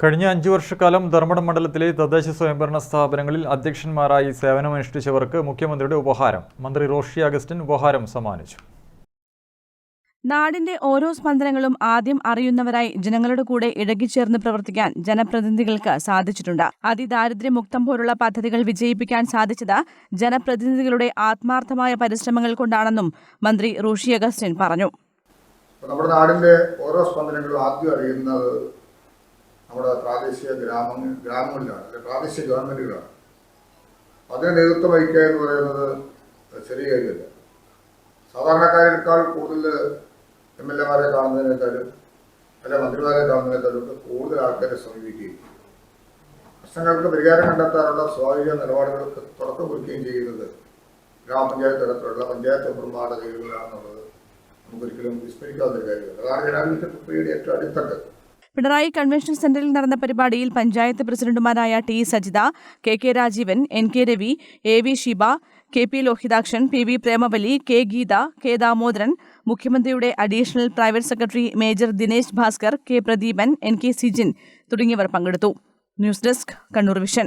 കഴിഞ്ഞ അഞ്ചു വർഷക്കാലം ധർമ്മടം മണ്ഡലത്തിലെ തദ്ദേശ സ്വയംഭരണ സ്ഥാപനങ്ങളിൽ അധ്യക്ഷന്മാരായി സേവനമനുഷ്ഠിച്ചവർക്ക് മുഖ്യമന്ത്രിയുടെ ഉപഹാരം. മന്ത്രി റോഷി അഗസ്റ്റിൻ ഉപഹാരം സമ്മാനിച്ചു. നാടിന്റെ ഓരോ സ്പന്ദനങ്ങളും ആദ്യം അറിയുന്നവരായി ജനങ്ങളുടെ കൂടെ ഇഴകിച്ചേർന്ന് പ്രവർത്തിക്കാൻ ജനപ്രതിനിധികൾക്ക് സാധിച്ചിട്ടുണ്ട്. അതിദാരിദ്ര്യമുക്തം പോലുള്ള പദ്ധതികൾ വിജയിപ്പിക്കാൻ സാധിച്ചത് ജനപ്രതിനിധികളുടെ ആത്മാർത്ഥമായ പരിശ്രമങ്ങൾ കൊണ്ടാണെന്നും മന്ത്രി റോഷി അഗസ്റ്റിൻ പറഞ്ഞു. നമ്മുടെ നാടിന്റെ ഓരോ സ്പന്ദനങ്ങളും ആദ്യം അറിയുന്നത് നമ്മുടെ പ്രാദേശിക ഗ്രാമങ്ങൾ ഗ്രാമങ്ങളിലാണ് അല്ലെ പ്രാദേശിക ഗവൺമെന്റുകളാണ് അതിന് നേതൃത്വം വഹിക്കുക എന്ന് പറയുന്നത് ചെറിയ കാര്യമല്ല. സാധാരണക്കാരേക്കാൾ കൂടുതൽ എം എൽ എമാരെ കാണുന്നതിനേക്കാളും അല്ലെ മന്ത്രിമാരെ കാണുന്നതിനേക്കാളും ഒക്കെ കൂടുതൽ ആൾക്കാരെ സമീപിക്കുകയും പ്രശ്നങ്ങൾക്ക് പരിഹാരം കണ്ടെത്താനുള്ള സ്വാഭാവിക നിലപാടുകൾക്ക് തുടക്കം കുറിക്കുകയും ചെയ്യുന്നത് ഗ്രാമപഞ്ചായത്ത് തലത്തിലുള്ള പഞ്ചായത്ത് മെമ്പർമാരുടെ കീഴിലാണെന്നുള്ളത് നമുക്കൊരിക്കലും വിസ്മരിക്കാവുന്ന കാര്യമല്ല. അതാണ് ജനാധിപത്യ പ്രക്രിയയുടെ ഏറ്റവും അടിത്തട്ട് പിണറായി കൺവെൻഷൻ സെന്ററിൽ നടന്ന പരിപാടിയിൽ പഞ്ചായത്ത് പ്രസിഡന്റുമാരായ T Sajitha K K Rajeevan N K Ravi A V Shiba K P Lohithakshan P V Premavali K Geetha K Damodaran മുഖ്യമന്ത്രിയുടെ additional private secretary major Dinesh Bhaskar K Pradeepan N K Sijin തുടങ്ങിയവർ പങ്കെടുത്തു. News desk Kannur vision.